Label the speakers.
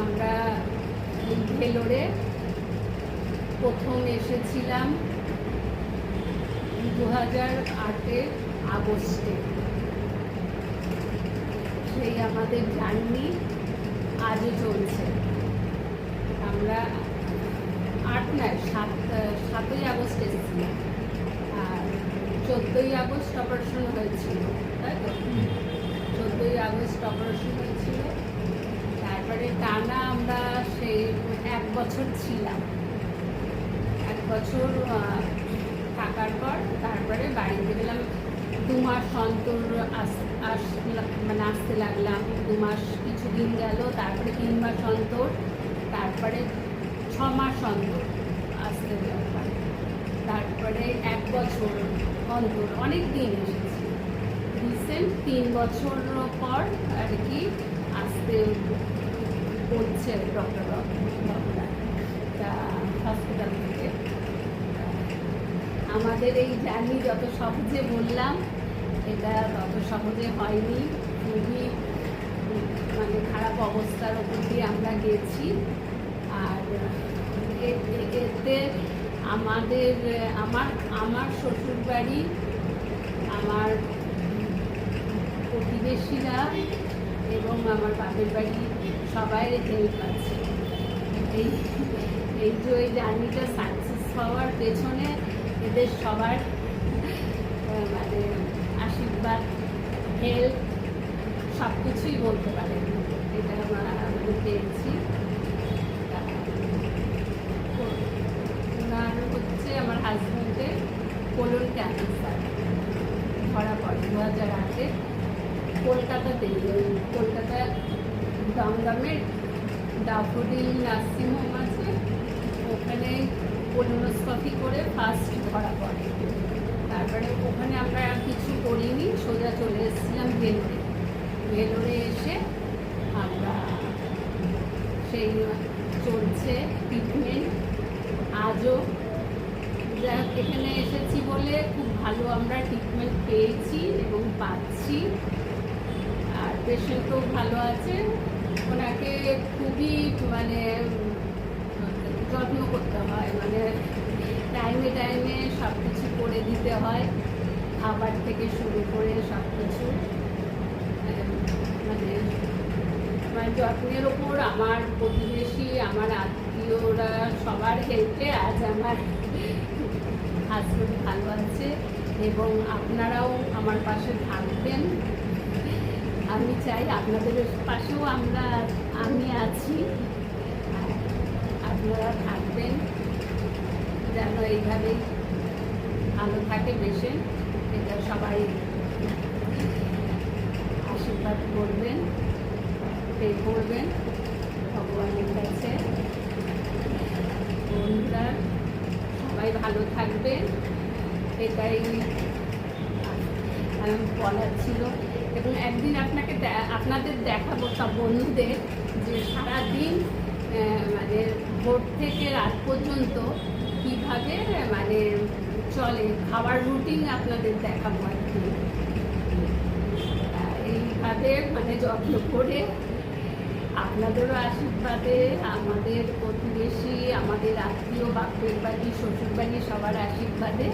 Speaker 1: আমরা ভেলোরে প্রথম এসেছিলাম দু হাজার আটের আগস্টে। সেই আমাদের জার্নি আজও চলছে। আমরা আট নয় সাত সাতই আগস্ট এসেছিলাম আর চোদ্দোই আগস্ট অপারেশন হয়েছিল তাই তো? চোদ্দোই আগস্ট অপারেশন তারপরে টানা আমরা সেই এক বছর ছিলাম। এক বছর থাকার পর তারপরে বাড়িতে গেলাম। দু মাস অন্তর আস- মানে আসতে লাগলাম। দু মাস কিছুদিন গেল, তারপরে তিন মাস অন্তর, তারপরে ছ মাস অন্তর আসতে লাগলাম। তারপরে এক বছর অন্তর, অনেক দিন এসেছি। রিসেন্ট তিন বছর পর আর কি আসতে বলছে ডক্টর বাবুরা তা হসপিটাল থেকে। আমাদের এই জার্নি যত সহজে বললাম, এটা তত সহজে হয়নি। খুবই মানে খারাপ অবস্থার ওপর দিয়ে আমরা গেছি। আর এতে আমাদের, আমার আমার শ্বশুর বাড়ি আমার প্রতিবেশীরা এবং আমার বাপের বাড়ি সবাই হেল্প আছে এই এই যে ওই জার্নিটা সাকসেস হওয়ার পেছনে এদের সবার মানে আশীর্বাদ হেল্প সব কিছুই বলতে পারে এটা আমরা আমি পেয়েছি। ওনার হচ্ছে আমার হাজব্যান্ডের কোলন ক্যান্সার ধরা পড়ে। দু হাজার কলকাতাতে কলকাতা দমদমের ডাফোডিল নার্সিং হোম আছে, ওখানে কোলোনোস্কপি করে ফার্স্ট ধরা পড়ে। তারপরে ওখানে আমরা আর কিছু করিনি, সোজা চলে এসেছিলাম ভেলোরে। ভেলোরে এসে আমরা সেই চলছে ট্রিটমেন্ট আজও এখানে এসেছি বলে খুব ভালো আমরা ট্রিটমেন্ট পেয়েছি এবং পাচ্ছি। পেশেন্টও ভালো আছে। ওনাকে খুবই মানে যত্ন করতে হয়। মানে টাইমে টাইমে সব কিছু করে দিতে হয়। খাবার থেকে শুরু করে সব কিছু মানে আমার যত্নের ওপর আমার প্রতিবেশী, আমার আত্মীয়রা সবার হেল্পে আজ আমার হাজবেন্ড ভালো আছে এবং আপনারাও আমার পাশে থাকবেন। আমি চাই আপনাদের পাশেও আমরা, আমি আছি। আপনারা থাকবেন, যেন এইভাবেই ভালো থাকে পেশেন্ট এটা সবাই আশীর্বাদ করবেন পে করবেন, ভগবানের কাছে। বন্ধুরা, সবাই ভালো থাকবেন। এটাই বলার ছিল। এবং একদিন আপনাকে আপনাদের দেখাবো সব বন্ধুদের যে সারাদিন মানে ভোর থেকে রাত পর্যন্ত কীভাবে মানে চলে খাবার রুটিন আপনাদের দেখাবো আর কি। এইভাবে মানে যত্ন করে আপনাদেরও আশীর্বাদে আমাদের প্রতিবেশী, আমাদের আত্মীয় বাপের বাড়ি শ্বশুর বাড়ি সবার আশীর্বাদে